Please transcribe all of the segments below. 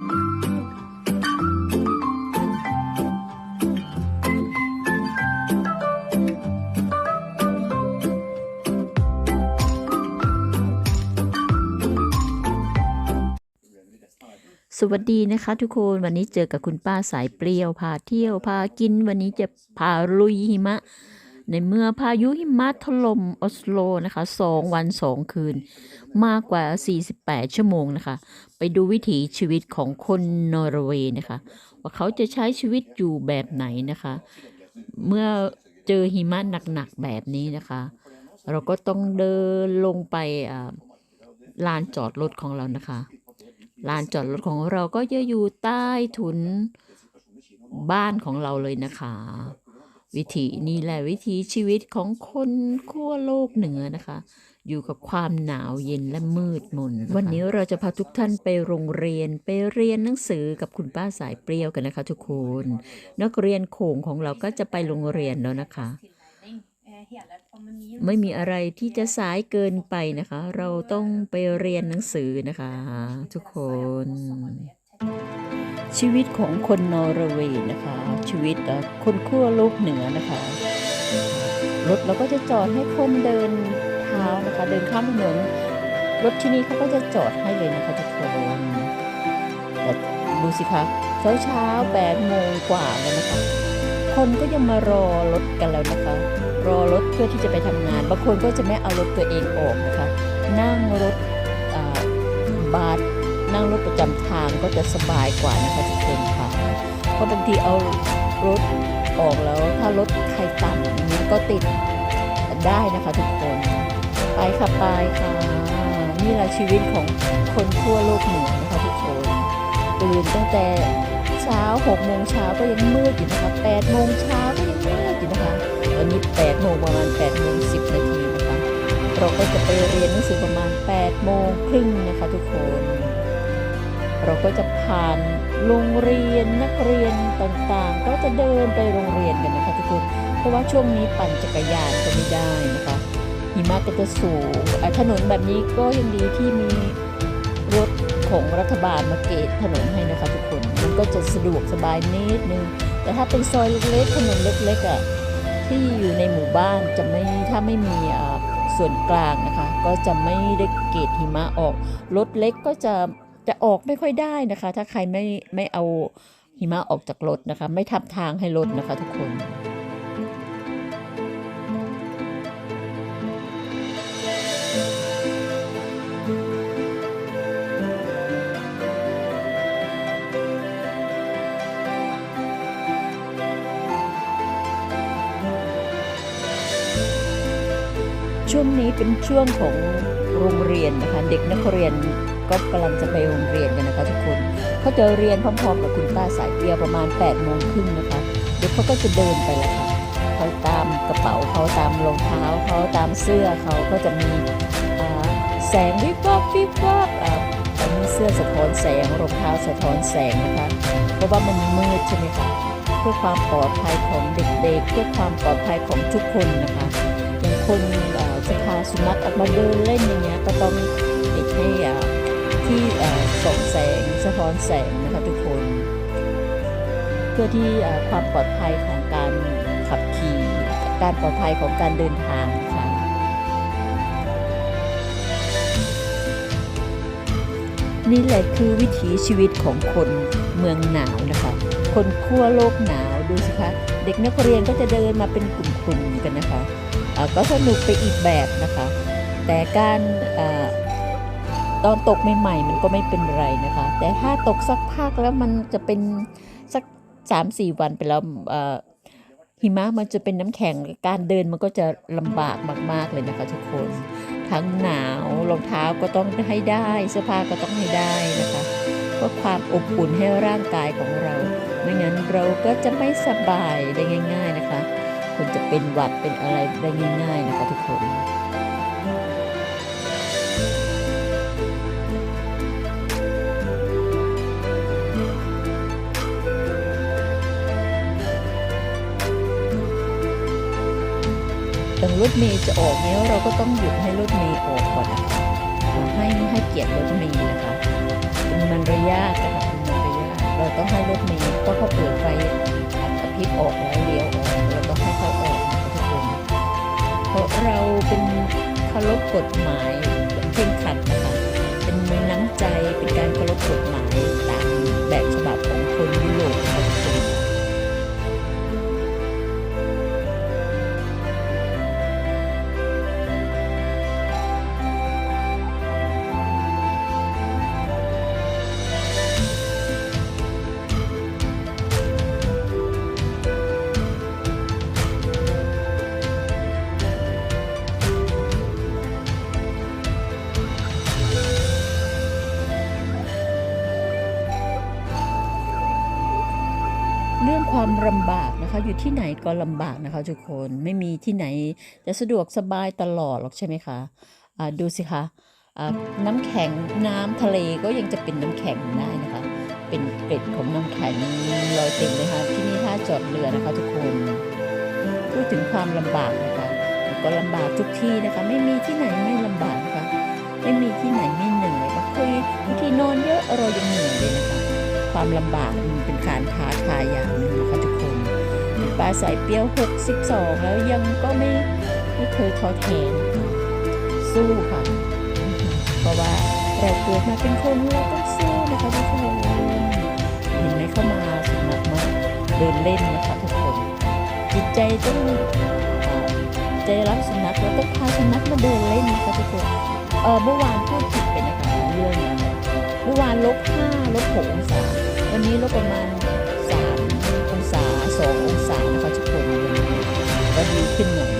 สวัสดีนะคะทุกคนวันนี้เจอกับคุณป้าสายเปรี้ยวพาเที่ยวพากินวันนี้จะพาลุยหิมะ ในเมื่อพายุหิมะถล่มออสโลนะคะสองวันสองคืน มากกว่า 48 ชั่วโมงนะคะ ไปดูวิถีชีวิตของคนนอร์เวย์นะคะ ว่าเขาจะใช้ชีวิตอยู่แบบไหนนะคะ เมื่อเจอหิมะหนักๆแบบนี้นะคะ เราก็ต้องเดินลงไปลานจอดรถของเรานะคะลานจอดรถของเราก็จะอยู่ใต้ถุนบ้านของเราเลยนะคะ วิถีนี่แหละวิถีชีวิตของคนขั้วโลกเหนือนะคะ อยู่กับความหนาวเย็นและมืดมน วันนี้เราจะพาทุกท่านไปโรงเรียนไปเรียนหนังสือกับคุณป้าสายเปรี้ยวกันนะคะ ทุกคน นักเรียนโขงของเราก็จะไปโรงเรียนแล้วนะคะ ไม่มีอะไรที่จะสายเกินไปนะคะ เราต้องไปเรียนหนังสือนะคะ ทุกคน ชีวิตของคนนอร์เวย์นะคะ ชีวิตคนขั้วโลกเหนือนะคะรถเราก็จะจอดให้คนเดินเท้านะคะ เดินข้ามถนนรถที่นี่เขาก็จะจอดให้เลยนะคะทุกคนแต่ดูสิคะเช้าเช้าแปดโมงกว่าแล้วนะคะ คนก็ยังมารอรถกันแล้วนะคะ รอรถเพื่อที่จะไปทำงานบางคนก็จะไม่เอารถตัวเองออกนะคะ นั่งรถบัส นั่งรถประจำทางก็จะสบายกว่านะคะทุกคนค่ะ เพราะบางทีเอารถออกแล้วถ้ารถใครต่ำอย่างเงี้ก็ติดได้นะคะทุกคน ไปค่ะไปค่ะ นี่แหละชีวิตของคนทั่วโลกเหนือนะคะทุกคนตื่นตั้งแต่เช้า6โมงเช้าก็ยังมืดอยู่นะคะ8โมงเช้าก็ยังมืดอยู่นะคะวันนี้8โมงประมาณ8โมง10นาทีนะคะเราก็จะไปเรียนหนังสือประมาณ8โมงครึ่งนะคะทุกคน เราก็จะผ่านโรงเรียนนักเรียนต่างๆ ก็จะเดินไปโรงเรียนกันนะคะทุกคน เพราะว่าช่วงนี้ปั่นจักรยานก็ไม่ได้นะคะหิมะก็จะสูงถนนแบบนี้ก็ยังดีที่มีรถของรัฐบาลมาเกตถนนให้นะคะทุกคน มันก็จะสะดวกสบายนิดนึง แต่ถ้าเป็นซอยเล็กๆถนนเล็กๆอะที่อยู่ในหมู่บ้านจะไม่ถ้าไม่มีส่วนกลางนะคะ ก็จะไม่ได้เกตหิมะออก รถเล็กก็จะ จะออกไม่ค่อยได้นะคะ ถ้าใครไม่ไม่เอาหิมะออกจากรถนะคะ ไม่ทำทางให้รถนะคะทุกคนช่วงนี้เป็นช่วงของโรงเรียนนะคะ เด็กนักเรียน ก็กำลังจะไปโรงเรียนกันนะคะทุกคนเขาจะเรียนพร้อมๆกับคุณป้าสายเปรียวประมาณ8ปดโมงครึ่งนะคะเด็กเขาก็จะเดินไปล้วค่ะเขาตามกระเป๋าเขาตามรองเท้าเขาตามเสื้อเขาก็จะมีแสงวิบวับวิบวับอ่าอันนี้เสื้อสะท้อนแสงรองเท้าสะท้อนแสงนะคะ เพราะว่ามันมืดใช่ไหมคะเพื่อความปลอดภัยของเด็กๆเพื่อความปลอดภัยของทุกคนนะคะอย่างคนจะพาสุนัขออกมาเดินเล่นอย่างเงี้ยก็ต้องติดให้ ที่ส่องแสงสะท้อนแสงนะคะทุกคน เพื่อที่ความปลอดภัยของการขับขี่ การปลอดภัยของการเดินทางค่ะนี่แหละคือวิถีชีวิตของคนเมืองหนาวนะคะ คนขั้วโลกหนาวดูสิคะเด็กนักเรียนก็จะเดินมาเป็นกลุ่มๆกันนะคะก็สนุกไปอีกแบบนะคะ แต่การา ตอนตกใหม่ๆมันก็ไม่เป็นไรนะคะ แต่ถ้าตกสักพักแล้วมันจะเป็นสักสามสี่วันไปแล้วหิมะมันจะเป็นน้ำแข็งการเดินมันก็จะลำบากมาก ๆเลยนะคะทุกคน ทั้งหนาวรองเท้าก็ต้องให้ได้เสื้อผ้าก็ต้องให้ได้นะคะเพื่อความอบอุ่นให้ร่างกายของเรา ไม่งั้นเราก็จะไม่สบายได้ง่าย ๆนะคะคนจะเป็นหวัดเป็นอะไรได้ง่าย ๆ นะคะทุกคน งรถเมย์จะออกเนี้ยเราก็ต้องหยุดให้รถเมย์ออกก่อนนะคะให้ให้เกียรติรถเมย์นะคะเป็นมันระยะนะคะเป็นมันรถเมล์ก็เขาเปิดไฟอัดกระพริบออกแล้วเลี้ยวออกแล้วก็ให้เขาออกนะคะทุกคนเพราะเราเป็นเคารพกฎหมายเพ่งขัดนะคะเป็นน้ำใจเป็นการเคารพกฎหมายต่าม เรื่องความลำบากนะคะ อยู่ที่ไหนก็ลำบากนะคะทุกคนไม่มีที่ไหนจะสะดวกสบายตลอดหรอกใช่ไหมคะดูสิคะน้ำแข็งน้ำทะเลก็ยังจะเป็นน้ำแข็งได้นะคะ เป็นเกล็ดของน้ำแข็งลอยเต็มเลยค่ะที่นี่ท่าจอดเรือนะคะทุกคนพูดถึงความลำบากนะคะก็ลำบากทุกที่นะคะ ไม่มีที่ไหนไม่ลำบากนะคะไม่มีที่ไหนไม่เหนื่อยบางทีบางทีนอนเยอะเรายังเหนื่อยเลยนะคะ ความลำบากมันเป็นการท้าทายอย่างหนึ่งนะคะทุกคนปลาสายเปรี้ยว 62 แล้วยังก็ไม่ไม่เคยท้อแท้นสู้ค่ะ เพราะว่าเราเกิดมาเป็นคนเราต้องสู้นะคะทุกคนเห็นไหมเข้ามาสนุกมาเดินเล่นนะคะทุกคน จิตใจต้องใจรักสุนัขเราต้องพาสุนัขมาเดินเล่นนะคะทุกคนเออเมื่อวานพูดผิดไปนะคะเรื่องเอ่อเมื่อวานลบ5ลบ6องศา วันนี้ลบประมาณ3องศา2องศานะคะทุกคนวันก็ดีขึ้นหน่อย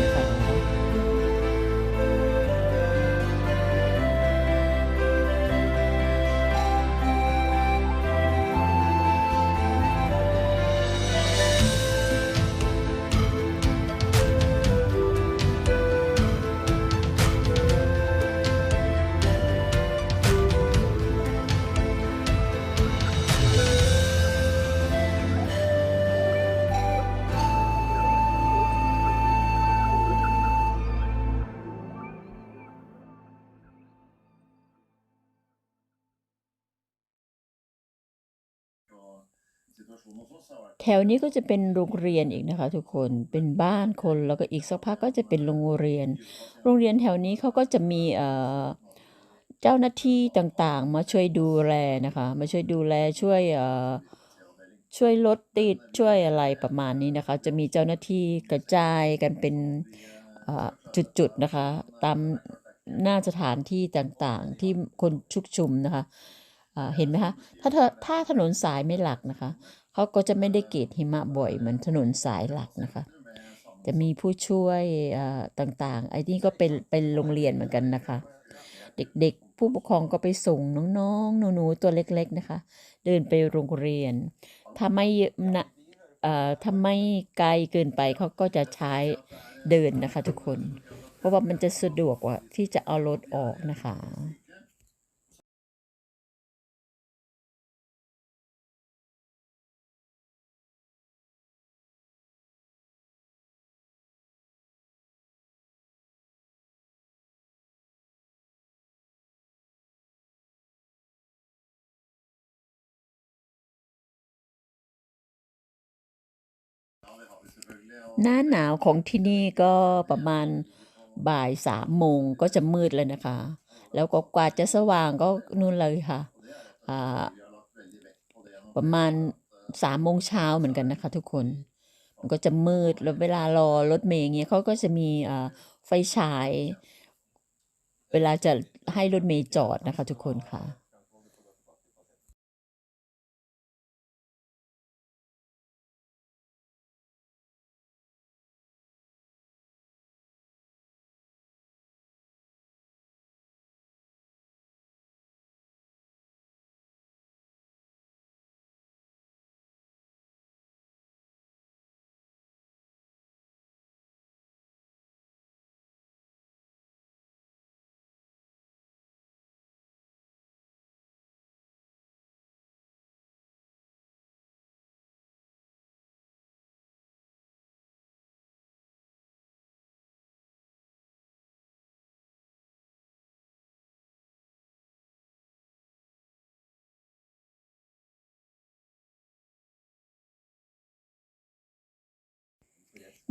แถวนี้ก็จะเป็นโรงเรียนอีกนะคะ ทุกคนเป็นบ้านคนแล้วก็อีกสักพักก็จะเป็นโรงเรียน โรงเรียนแถวนี้เขาก็จะมีเอ่อเจ้าหน้าที่ต่างๆ มาช่วยดูแลนะคะ มาช่วยดูแลช่วยเอ่อช่วยรถติดช่วยอะไรประมาณนี้นะคะ จะมีเจ้าหน้าที่กระจายกันเป็นเอ่อจุดๆนะคะ ตามหน้าสถานที่ต่างๆ ที่คนชุกชุมนะคะเห็นไหมคะถ้าถ้าถนนสายไม่หลักนะคะ เขาก็จะไม่ได้เกตหิมะบ่อยเหมือนถนนสายหลักนะคะ จะมีผู้ช่วยต่างๆ ไอ้นี่ก็เป็นเป็นโรงเรียนเหมือนกันนะคะ เด็กๆ ผู้ปกครองก็ไปส่งน้องๆหนูๆตัวเล็กๆนะคะ เดินไปโรงเรียน ถ้าไม่นะเอ่อถ้าไม่ไกลเกินไปเขาก็จะใช้เดินนะคะทุกคน เพราะว่ามันจะสะดวกกว่าที่จะเอารถออกนะคะ หน้าหนาวของที่นี่ก็ประมาณบ่ายสามโมงก็จะมืดแล้วนะคะ แล้วก็กว่าจะสว่างก็นู่นเลยค่ะ ประมาณสามโมงเช้าเหมือนกันนะคะ ทุกคน มันก็จะมืดแล้วเวลารอรถเมล์อย่างเงี้ยเขาก็จะมีไฟฉาย เวลาจะให้รถเมล์จอดนะคะ ทุกคนค่ะ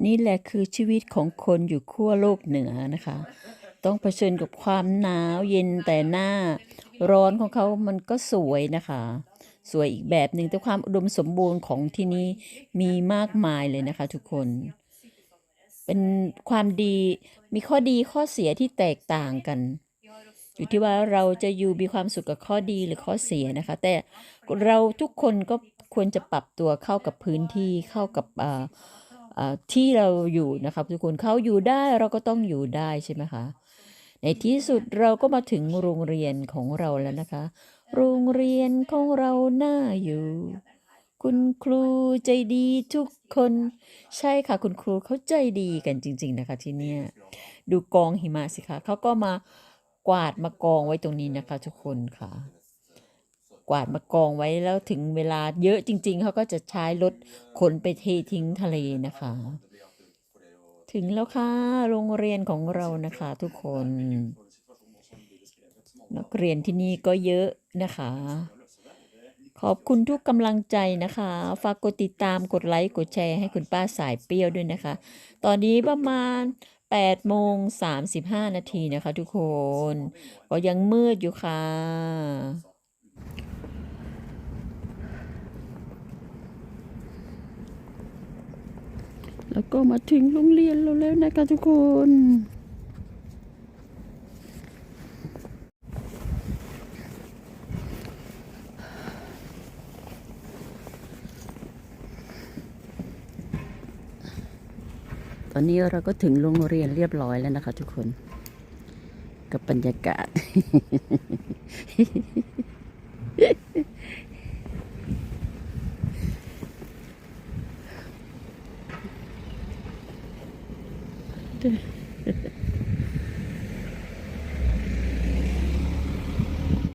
นี่แหละคือชีวิตของคนอยู่ขั้วโลกเหนือนะคะ ต้องเผชิญกับความหนาวเย็นแต่หน้า ร้อนของเขามันก็สวยนะคะ สวยอีกแบบหนึ่งแต่ความอุดมสมบูรณ์ของที่นี่มีมากมายเลยนะคะ ทุกคน เป็นความดีมีข้อดีข้อเสียที่แตกต่างกัน อยู่ที่ว่าเราจะอยู่มีความสุขกับข้อดีหรือข้อเสียนะคะ แต่เราทุกคนก็ควรจะปรับตัวเข้ากับพื้นที่เข้ากับอ่าอ่า ที่เราอยู่นะครับทุกคนเขาอยู่ได้เราก็ต้องอยู่ได้ใช่ไหมคะในที่สุดเราก็มาถึงโรงเรียนของเราแล้วนะคะ โรงเรียนของเราน่าอยู่ คุณครูใจดีทุกคน ใช่ค่ะคุณครูเขาใจดีกันจริง ๆนะคะที่เนี่ยดูกองหิมะสิคะเขาก็มากวาดมากองไว้ตรงนี้นะคะ ทุกคนค่ะ กวาดมากองไว้แล้วถึงเวลาเยอะจริง ๆเขาก็จะใช้รถขนไปเททิ้งทะเลนะคะ ถึงแล้วค่ะโรงเรียนของเรานะคะทุกคน นักเรียนที่นี่ก็เยอะนะคะ ขอบคุณทุกกำลังใจนะคะ ฝากกดติดตามกดไลค์กดแชร์ให้คุณป้าสายเปรี้ยวด้วยนะคะ ตอนนี้ประมาณ8โมง35 นาทีนะคะทุกคน ก็ยังมืดอยู่ค่ะ แล้วก็มาถึงโรงเรียนเราแล้วนะคะทุกคน ตอนนี้เราก็ถึงโรงเรียนเรียบร้อยแล้วนะคะทุกคน กับบรรยากาศ น